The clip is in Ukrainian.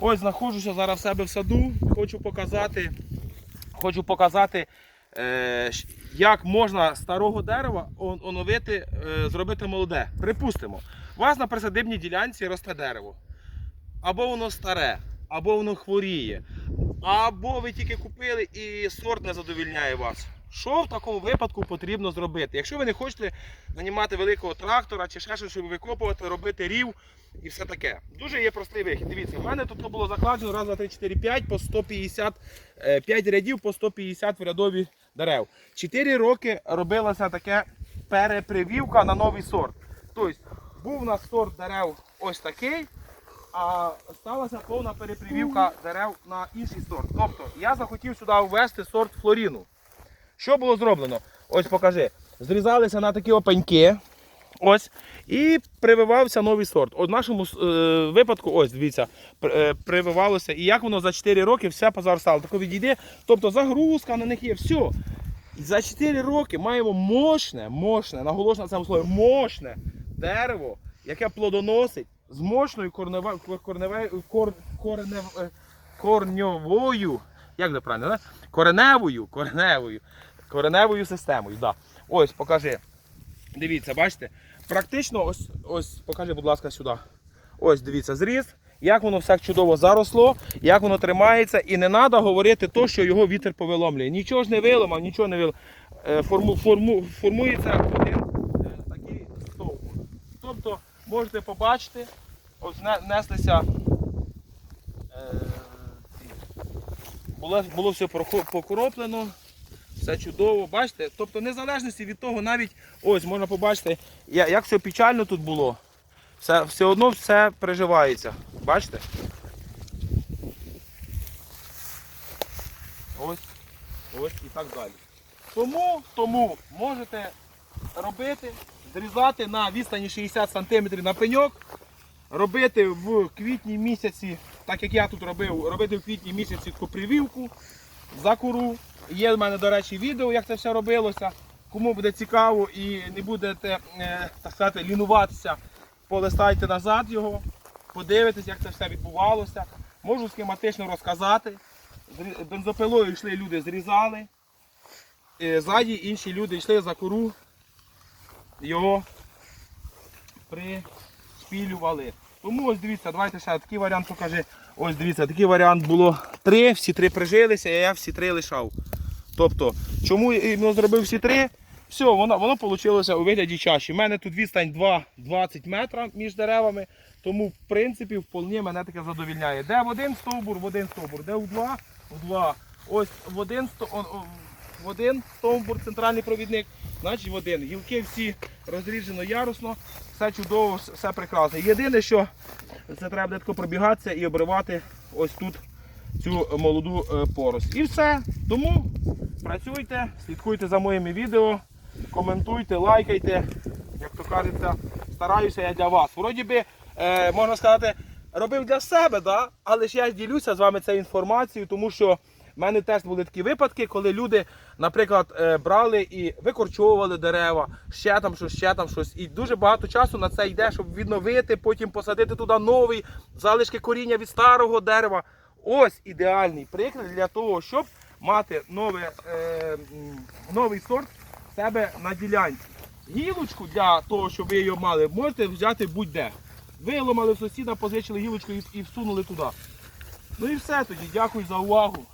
Ось знаходжуся зараз в себе в саду. Хочу показати, хочу показати, е, як можна старого дерева оновити, е, зробити молоде. Припустимо, у вас на присадибній ділянці росте дерево. Або воно старе, або воно хворіє, або ви тільки купили і сорт не задовільняє вас. Що в такому випадку потрібно зробити? Якщо ви не хочете нанімати великого трактора чи ще щось, щоб викопувати, робити рів і все таке. Дуже є простий вихід. Дивіться, в мене тут було закладено раз, два, три, чотири, п'ять по 150, 5 рядів по 150 в рядові дерев. Чотири роки робилася таке перепривівка на новий сорт. Тобто був у нас сорт дерев ось такий, а сталася повна перепривівка дерев на інший сорт. Тобто я захотів сюди ввести сорт флоріну. Що було зроблено? Ось покажи. Зрізалися на такі опеньки. Ось. І прививався новий сорт. В нашому е, випадку, ось дивіться, е, прививалося. І як воно за 4 роки все позаростало. Тако відійде. Тобто загрузка на них є, все. І за 4 роки маємо мощне, мощне, наголошую на цьому слові, мощне дерево, яке плодоносить з мощною корнева, корневе, кор, коренев, е, корньовою, як це правильно, да? кореневою, кореневою, кореневою системою. Да. Ось, покажи. Дивіться, бачите? Практично ось, ось, покажи, будь ласка, сюди. Ось, дивіться, зріз, як воно все чудово заросло, як воно тримається, і не треба говорити то, що його вітер повиломлює. Нічого ж не виламав, нічого не виламав. Е, Форму, форму, формується один е, такий стовбур. Тобто можете побачити, ось неслися. Е, ці. Було, було все покроплено. Все чудово, бачите? Тобто, незалежності від того, навіть ось можна побачити, як все печально тут було. Все, все одно все переживається. Бачите? Ось, ось і так далі. Тому, тому можете робити, зрізати на відстані 60 см на пеньок, робити в квітні місяці, так як я тут робив, робити в квітні місяці таку прививку за куру. Є в мене, до речі, відео, як це все робилося. Кому буде цікаво і не будете е, так сказати, лінуватися, полистайте назад його, подивитесь, як це все відбувалося. Можу схематично розказати. Бензопилою йшли люди, зрізали. Е, Ззаді інші люди йшли за кору, його пришпілювали. Тому ось дивіться, давайте ще такий варіант покажи. Ось дивіться, такий варіант було три, всі три прижилися, і я всі три лишав. Тобто, чому я зробив всі три? Все, воно, воно вийшло у вигляді чаші. У мене тут відстань 2,20 метра між деревами, тому в принципі вполне мене таке задовільняє. Де в один стовбур, в один стовбур, де в два, в два. Ось в один, сто- о- о, в один стовбур центральний провідник, значить в один. Гілки всі розріджено ярусно, все чудово, все прекрасно. Єдине, що це треба буде пробігатися і обривати ось тут цю молоду е, порость. І все. Тому працюйте, слідкуйте за моїми відео, коментуйте, лайкайте. Як то кажеться, стараюся я для вас. Вроді би, е, можна сказати, робив для себе, да? але ж я ділюся з вами цією інформацією, тому що в мене теж були такі випадки, коли люди, наприклад, е, брали і викорчовували дерева, ще там щось, ще там щось. І дуже багато часу на це йде, щоб відновити, потім посадити туди новий залишки коріння від старого дерева. Ось ідеальний приклад для того, щоб мати нове, е, новий сорт в себе на ділянці. Гілочку для того, щоб ви її мали, можете взяти будь-де. Виламали в сусіда, позичили гілочку і всунули туди. Ну і все тоді. Дякую за увагу.